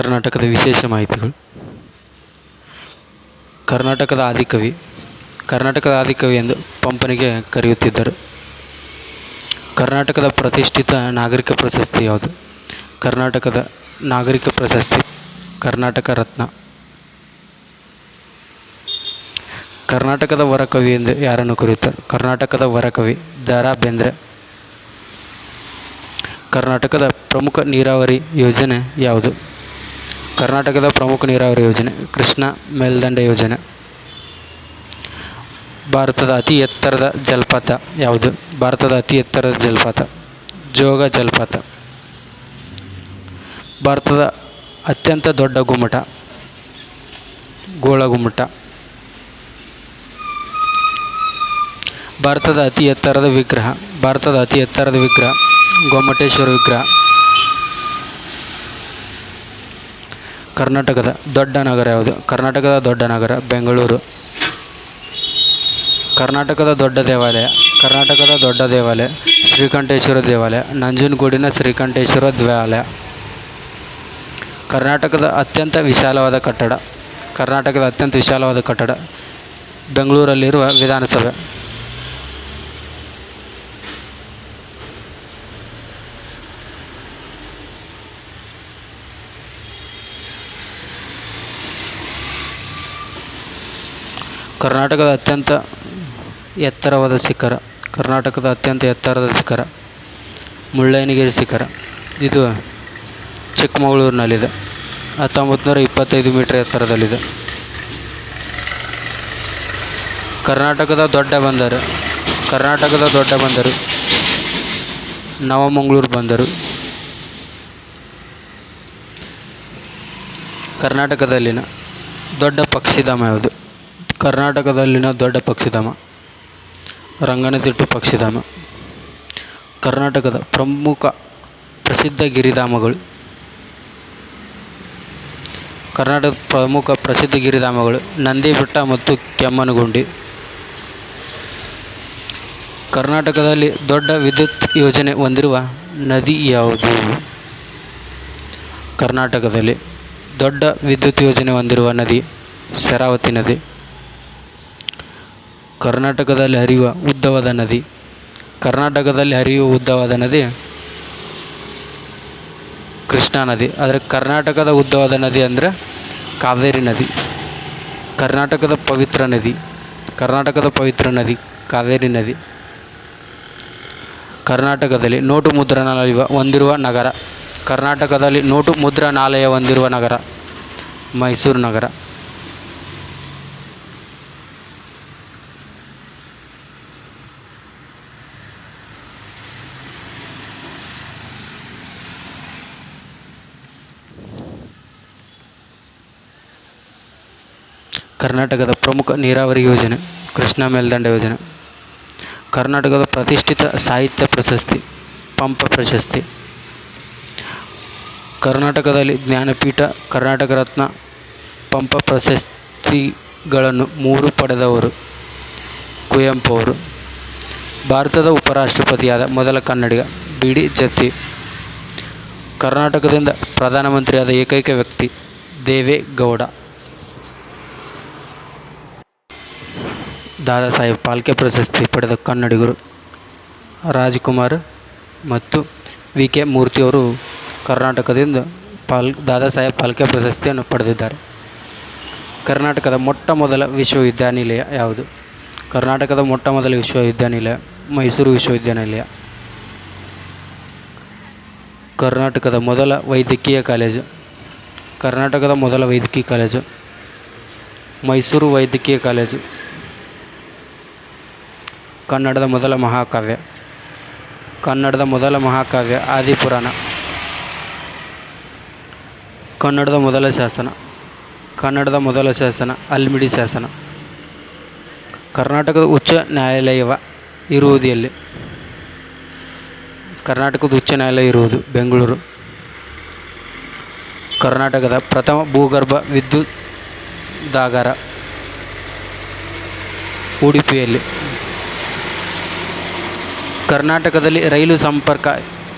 ಕರ್ನಾಟಕದ ವಿಶೇಷ ಮಾಹಿತಿಗಳು. ಕರ್ನಾಟಕದ ಆದಿಕವಿ ಕರ್ನಾಟಕದ ಆದಿಕವಿ ಎಂದು ಪಂಪನಿಗೆ ಕರೆಯುತ್ತಿದ್ದರು. ಕರ್ನಾಟಕದ ಪ್ರತಿಷ್ಠಿತ ನಾಗರಿಕ ಪ್ರಶಸ್ತಿ ಯಾವುದು? ಕರ್ನಾಟಕದ ನಾಗರಿಕ ಪ್ರಶಸ್ತಿ, ಕರ್ನಾಟಕ ರತ್ನ. ಕರ್ನಾಟಕದ ವರಕವಿ ಎಂದು ಯಾರನ್ನು ಕರೆಯುತ್ತಾರೆ? ಕರ್ನಾಟಕದ ವರಕವಿ ದ ರಾ ಬೇಂದ್ರೆ ಕರ್ನಾಟಕದ ಪ್ರಮುಖ ನೀರಾವರಿ ಯೋಜನೆ ಯಾವುದು? ಕರ್ನಾಟಕದ ಪ್ರಮುಖ ನೀರಾವರಿ ಯೋಜನೆ, ಕೃಷ್ಣ ಮೇಲ್ದಂಡೆ ಯೋಜನೆ. ಭಾರತದ ಅತಿ ಎತ್ತರದ ಜಲಪಾತ ಯಾವುದು? ಭಾರತದ ಅತಿ ಎತ್ತರದ ಜಲಪಾತ, ಜೋಗ ಜಲಪಾತ. ಭಾರತದ ಅತ್ಯಂತ ದೊಡ್ಡ ಗುಮ್ಮಟ ಗೋಳಗುಮ್ಮಟ ಭಾರತದ ಅತಿ ಎತ್ತರದ ವಿಗ್ರಹ, ಭಾರತದ ಅತಿ ಎತ್ತರದ ವಿಗ್ರಹ, ಗೊಮ್ಮಟೇಶ್ವರ ವಿಗ್ರಹ. ಕರ್ನಾಟಕದ ದೊಡ್ಡ ನಗರ ಯಾವುದು? ಕರ್ನಾಟಕದ ದೊಡ್ಡ ನಗರ, ಬೆಂಗಳೂರು. ಕರ್ನಾಟಕದ ದೊಡ್ಡ ದೇವಾಲಯ, ಕರ್ನಾಟಕದ ದೊಡ್ಡ ದೇವಾಲಯ, ಶ್ರೀಕಂಠೇಶ್ವರ ದೇವಾಲಯ, ನಂಜನಗೂಡಿನ ಶ್ರೀಕಂಠೇಶ್ವರ ದೇವಾಲಯ. ಕರ್ನಾಟಕದ ಅತ್ಯಂತ ವಿಶಾಲವಾದ ಕಟ್ಟಡ, ಕರ್ನಾಟಕದ ಅತ್ಯಂತ ವಿಶಾಲವಾದ ಕಟ್ಟಡ, ಬೆಂಗಳೂರಲ್ಲಿರುವ ವಿಧಾನಸಭೆ. ಕರ್ನಾಟಕದ ಅತ್ಯಂತ ಎತ್ತರವಾದ ಶಿಖರ, ಕರ್ನಾಟಕದ ಅತ್ಯಂತ ಎತ್ತರದ ಶಿಖರ, ಮುಳ್ಳಯ್ಯನಗಿರಿ ಶಿಖರ. ಇದು ಚಿಕ್ಕಮಗಳೂರಿನಲ್ಲಿದೆ. ಹತ್ತೊಂಬತ್ತು ನೂರ ಇಪ್ಪತ್ತೈದು ಮೀಟರ್ ಎತ್ತರದಲ್ಲಿದೆ. ಕರ್ನಾಟಕದ ದೊಡ್ಡ ಬಂದರು, ಕರ್ನಾಟಕದ ದೊಡ್ಡ ಬಂದರು, ನವಮಂಗಳೂರು ಬಂದರು. ಕರ್ನಾಟಕದಲ್ಲಿನ ದೊಡ್ಡ ಪಕ್ಷಿಧಾಮ ಯಾವುದು? ಕರ್ನಾಟಕದಲ್ಲಿನ ದೊಡ್ಡ ಪಕ್ಷಿಧಾಮ, ರಂಗನತಿಟ್ಟು ಪಕ್ಷಿಧಾಮ, ಕರ್ನಾಟಕದ ಪ್ರಮುಖ ಪ್ರಸಿದ್ಧ ಗಿರಿಧಾಮಗಳು, ಕರ್ನಾಟಕದ ಪ್ರಮುಖ ಪ್ರಸಿದ್ಧ ಗಿರಿಧಾಮಗಳು ನಂದಿ ಬೆಟ್ಟ ಮತ್ತು ಕೆಮ್ಮನಗುಂಡಿ. ಕರ್ನಾಟಕದಲ್ಲಿ ದೊಡ್ಡ ವಿದ್ಯುತ್ ಯೋಜನೆ ಹೊಂದಿರುವ ನದಿ ಯಾವುದು? ಕರ್ನಾಟಕದಲ್ಲಿ ದೊಡ್ಡ ವಿದ್ಯುತ್ ಯೋಜನೆ ಹೊಂದಿರುವ ನದಿ ಶರಾವತಿ ನದಿ. ಕರ್ನಾಟಕದಲ್ಲಿ ಹರಿಯುವ ಉದ್ದವಾದ ನದಿ. ಕರ್ನಾಟಕದಲ್ಲಿ ಹರಿಯುವ ಉದ್ದವಾದ ನದಿ ಕೃಷ್ಣಾ ನದಿ. ಆದರೆ ಕರ್ನಾಟಕದ ಉದ್ದವಾದ ನದಿ ಅಂದರೆ ಕಾವೇರಿ ನದಿ. ಕರ್ನಾಟಕದ ಪವಿತ್ರ ನದಿ. ಕರ್ನಾಟಕದ ಪವಿತ್ರ ನದಿ, ಕಾವೇರಿ ನದಿ. ಕರ್ನಾಟಕದಲ್ಲಿ ನೋಟು ಮುದ್ರಣಾಲಯ ಹೊಂದಿರುವ ನಗರ. ಕರ್ನಾಟಕದಲ್ಲಿ ನೋಟು ಮುದ್ರಣಾಲಯ ಹೊಂದಿರುವ ನಗರ ಮೈಸೂರು ನಗರ. ಕರ್ನಾಟಕದ ಪ್ರಮುಖ ನೀರಾವರಿ ಯೋಜನೆ, ಕೃಷ್ಣಾ ಮೇಲ್ದಂಡ ಯೋಜನೆ. ಕರ್ನಾಟಕದ ಪ್ರತಿಷ್ಠಿತ ಸಾಹಿತ್ಯ ಪ್ರಶಸ್ತಿ, ಪಂಪ ಪ್ರಶಸ್ತಿ. ಕರ್ನಾಟಕದಲ್ಲಿ ಜ್ಞಾನಪೀಠ, ಕರ್ನಾಟಕ ರತ್ನ, ಪಂಪ ಪ್ರಶಸ್ತಿಗಳನ್ನು ಮೂರು ಪಡೆದವರು ಕುವೆಂಪು ಅವರು. ಭಾರತದ ಉಪರಾಷ್ಟ್ರಪತಿಯಾದ ಮೊದಲ ಕನ್ನಡಿಗ ಬಿ ಡಿ ಜತ್ತಿ. ಕರ್ನಾಟಕದಿಂದ ಪ್ರಧಾನಮಂತ್ರಿಯಾದ ಏಕೈಕ ವ್ಯಕ್ತಿ ದೇವೇಗೌಡ. ದಾದಾ ಸಾಹೇಬ್ ಫಾಲ್ಕೆ ಪ್ರಶಸ್ತಿ ಪಡೆದ ಕನ್ನಡಿಗರು ರಾಜ್ಕುಮಾರ್ ಮತ್ತು ವಿ ಕೆ ಮೂರ್ತಿಯವರು ಕರ್ನಾಟಕದಿಂದ ಪಾಲ್ ದಾದಾ ಸಾಹೇಬ್ ಫಾಲ್ಕೆ ಪ್ರಶಸ್ತಿಯನ್ನು ಪಡೆದಿದ್ದಾರೆ. ಕರ್ನಾಟಕದ ಮೊಟ್ಟ ಮೊದಲ ವಿಶ್ವವಿದ್ಯಾನಿಲಯ ಯಾವುದು? ಕರ್ನಾಟಕದ ಮೊಟ್ಟ ಮೊದಲ ವಿಶ್ವವಿದ್ಯಾನಿಲಯ, ಮೈಸೂರು ವಿಶ್ವವಿದ್ಯಾನಿಲಯ. ಕರ್ನಾಟಕದ ಮೊದಲ ವೈದ್ಯಕೀಯ ಕಾಲೇಜು, ಕರ್ನಾಟಕದ ಮೊದಲ ವೈದ್ಯಕೀಯ ಕಾಲೇಜು, ಮೈಸೂರು ವೈದ್ಯಕೀಯ ಕಾಲೇಜು. ಕನ್ನಡದ ಮೊದಲ ಮಹಾಕಾವ್ಯ. ಕನ್ನಡದ ಮೊದಲ ಮಹಾಕಾವ್ಯ ಆದಿಪುರಾಣ. ಕನ್ನಡದ ಮೊದಲ ಶಾಸನ. ಕನ್ನಡದ ಮೊದಲ ಶಾಸನ ಅಲ್ಮಿಡಿ ಶಾಸನ. ಕರ್ನಾಟಕದ ಉಚ್ಚ ನ್ಯಾಯಾಲಯವ ಇರುವುದು ಎಲ್ಲಿ ಕರ್ನಾಟಕದ ಉಚ್ಚ ನ್ಯಾಯಾಲಯ ಇರುವುದು ಬೆಂಗಳೂರು. ಕರ್ನಾಟಕದ ಪ್ರಥಮ ಭೂಗರ್ಭ ವಿದ್ಯುತ್ ದಾಗರ ಉಡುಪಿಯಲ್ಲಿ. ಕರ್ನಾಟಕದಲ್ಲಿ ರೈಲು ಸಂಪರ್ಕ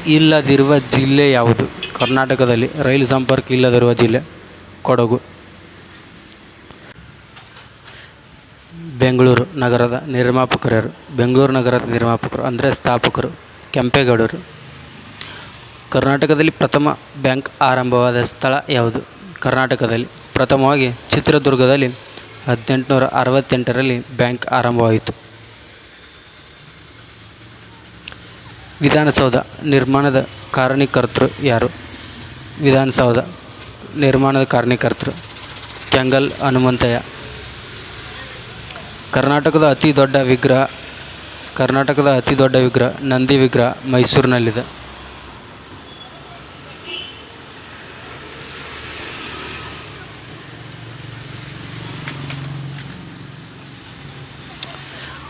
ಇಲ್ಲದಿರುವ ಜಿಲ್ಲೆ ಯಾವುದು? ಕರ್ನಾಟಕದಲ್ಲಿ ರೈಲು ಸಂಪರ್ಕ ಇಲ್ಲದಿರುವ ಜಿಲ್ಲೆ ಕೊಡಗು. ಬೆಂಗಳೂರು ನಗರದ ನಿರ್ಮಾಪಕರು. ಬೆಂಗಳೂರು ನಗರದ ನಿರ್ಮಾಪಕರು ಅಂದರೆ ಸ್ಥಾಪಕರು. ಕೆಂಪೇಗೌಡರು. ಕರ್ನಾಟಕದಲ್ಲಿ ಪ್ರಥಮ ಬ್ಯಾಂಕ್ ಆರಂಭವಾದ ಸ್ಥಳ ಯಾವುದು? ಕರ್ನಾಟಕದಲ್ಲಿ. ಪ್ರಥಮವಾಗಿ ಚಿತ್ರದುರ್ಗದಲ್ಲಿ ಹದಿನೆಂಟುನೂರ ಅರವತ್ತೆಂಟರಲ್ಲಿ ಬ್ಯಾಂಕ್ ಆರಂಭವಾಯಿತು. ವಿಧಾನಸೌಧ ನಿರ್ಮಾಣದ ಕಾರಣೀಕರ್ತರು ಯಾರು? ವಿಧಾನಸೌಧ ನಿರ್ಮಾಣದ ಕಾರಣೀಕರ್ತರು ಕೆಂಗಲ್ ಹನುಮಂತಯ್ಯ. ಕರ್ನಾಟಕದ ಅತಿ ದೊಡ್ಡ ವಿಗ್ರಹ, ಕರ್ನಾಟಕದ ಅತಿ ದೊಡ್ಡ ವಿಗ್ರಹ ನಂದಿ ವಿಗ್ರಹ ಮೈಸೂರಿನಲ್ಲಿದೆ.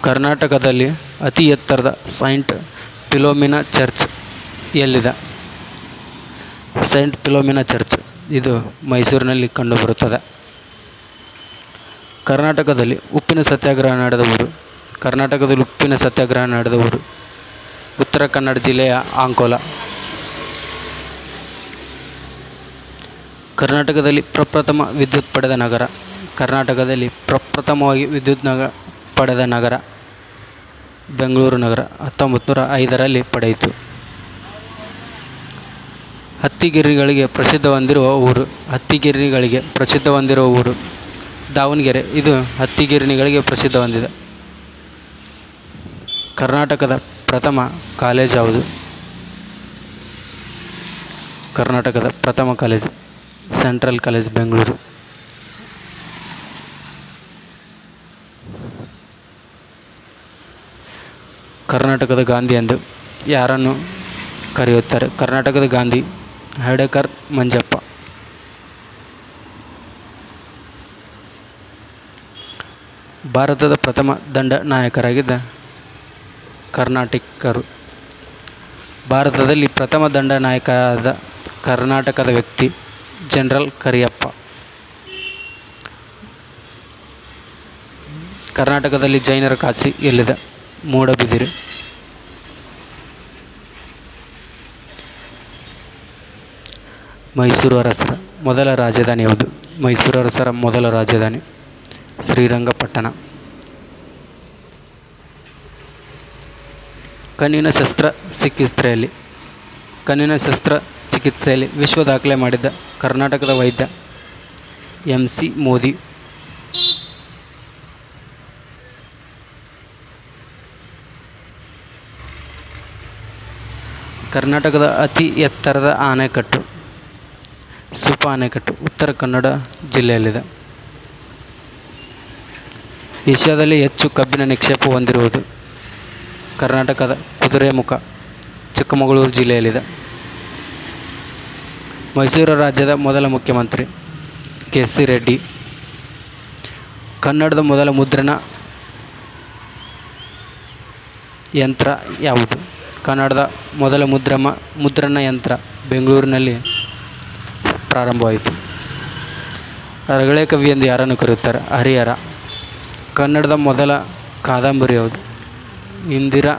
ಕರ್ನಾಟಕದಲ್ಲಿ ಅತಿ ಎತ್ತರದ ಸೈಂಟ್ ಫಿಲೋಮಿನಾ ಚರ್ಚ್ ಎಲ್ಲಿದೆ? Saint Philomena church. ಇದು ಮೈಸೂರಿನಲ್ಲಿ ಕಂಡುಬರುತ್ತದೆ. ಕರ್ನಾಟಕದಲ್ಲಿ ಉಪ್ಪಿನ ಸತ್ಯಾಗ್ರಹ ನಡೆದ ಊರು. ಕರ್ನಾಟಕದಲ್ಲಿ ಉಪ್ಪಿನ ಸತ್ಯಾಗ್ರಹ ನಡೆದ ಊರು. ಉತ್ತರ ಕನ್ನಡ ಜಿಲ್ಲೆಯ ಅಂಕೋಲ. ಕರ್ನಾಟಕದಲ್ಲಿ ಪ್ರಪ್ರಥಮ ವಿದ್ಯುತ್ ಪಡೆದ ನಗರ. ಕರ್ನಾಟಕದಲ್ಲಿ ಪ್ರಪ್ರಥಮವಾಗಿ ವಿದ್ಯುತ್ ನಗ ಪಡೆದ ನಗರ. ಬೆಂಗಳೂರು ನಗರ ಹತ್ತೊಂಬತ್ತು ನೂರ ಐದರಲ್ಲಿ ಪಡೆಯಿತು. ಹತ್ತಿಗಿರಿಗಳಿಗೆ ಪ್ರಸಿದ್ಧ ಹೊಂದಿರುವ ಊರು, ಹತ್ತಿಗಿರಿಗಳಿಗೆ ಪ್ರಸಿದ್ಧ ಹೊಂದಿರುವ ಊರು ದಾವಣಗೆರೆ. ಇದು ಹತ್ತಿಗಿರಣಿಗಳಿಗೆ ಪ್ರಸಿದ್ಧ ಹೊಂದಿದೆ. ಕರ್ನಾಟಕದ ಪ್ರಥಮ ಕಾಲೇಜ್ ಯಾವುದು? ಕರ್ನಾಟಕದ ಪ್ರಥಮ ಕಾಲೇಜ್, ಸೆಂಟ್ರಲ್ ಕಾಲೇಜ್, ಬೆಂಗಳೂರು. ಕರ್ನಾಟಕದ ಗಾಂಧಿ ಎಂದು ಯಾರನ್ನು ಕರೆಯುತ್ತಾರೆ? ಕರ್ನಾಟಕದ ಗಾಂಧಿ ಹರ್ಡೇಕರ್ ಮಂಜಪ್ಪ. ಭಾರತದ ಪ್ರಥಮ ದಂಡ ನಾಯಕರಾಗಿದ್ದ ಕರ್ನಾಟಕರು. ಭಾರತದಲ್ಲಿ ಪ್ರಥಮ ದಂಡ ನಾಯಕರಾದ ಕರ್ನಾಟಕದ ವ್ಯಕ್ತಿ ಜನರಲ್ ಕರಿಯಪ್ಪ. ಕರ್ನಾಟಕದಲ್ಲಿ ಜೈನರ ಕಾಸಿ ಎಲ್ಲಿದೆ? ಮೂಡಬಿದಿರೆ. ಮೈಸೂರು ಅರಸರ ಮೊದಲ ರಾಜಧಾನಿ ಯಾವುದು? ಮೈಸೂರು ಅರಸರ ಮೊದಲ ರಾಜಧಾನಿ ಶ್ರೀರಂಗಪಟ್ಟಣ. ಕಣ್ಣಿನ ಶಸ್ತ್ರ ಚಿಕಿತ್ಸೆಯಲ್ಲಿ ಕಣ್ಣಿನ ಶಸ್ತ್ರ ಚಿಕಿತ್ಸೆಯಲ್ಲಿ ವಿಶ್ವ ದಾಖಲೆ ಮಾಡಿದ್ದ ಕರ್ನಾಟಕದ ವೈದ್ಯ ಎಂ ಸಿ ಮೋದಿ. ಕರ್ನಾಟಕದ ಅತಿ ಎತ್ತರದ ಆಣೆಕಟ್ಟು ಸುಪ ಅಣೆಕಟ್ಟು ಉತ್ತರ ಕನ್ನಡ ಜಿಲ್ಲೆಯಲ್ಲಿದೆ. ಏಷ್ಯಾದಲ್ಲಿ ಹೆಚ್ಚು ಕಬ್ಬಿನ ನಿಕ್ಷೇಪ ಹೊಂದಿರುವುದು ಕರ್ನಾಟಕದ ಕುದುರೆಮುಖ ಚಿಕ್ಕಮಗಳೂರು ಜಿಲ್ಲೆಯಲ್ಲಿದೆ. ಮೈಸೂರು ರಾಜ್ಯದ ಮೊದಲ ಮುಖ್ಯಮಂತ್ರಿ ಕೆ ಸಿ ರೆಡ್ಡಿ, ಕನ್ನಡದ ಮೊದಲ ಮುದ್ರಣ ಯಂತ್ರ ಯಾವುದು? ಕನ್ನಡದ ಮೊದಲ ಮುದ್ರಮ, ಮುದ್ರಣ ಯಂತ್ರ ಬೆಂಗಳೂರಿನಲ್ಲಿ ಪ್ರಾರಂಭವಾಯಿತು. ರಗಳೆ ಕವಿ ಎಂದು ಯಾರನ್ನು ಕರೆಯುತ್ತಾರೆ? ಹರಿಹರ. ಕನ್ನಡದ ಮೊದಲ ಕಾದಂಬರಿ ಯಾವುದು? ಇಂದಿರಾ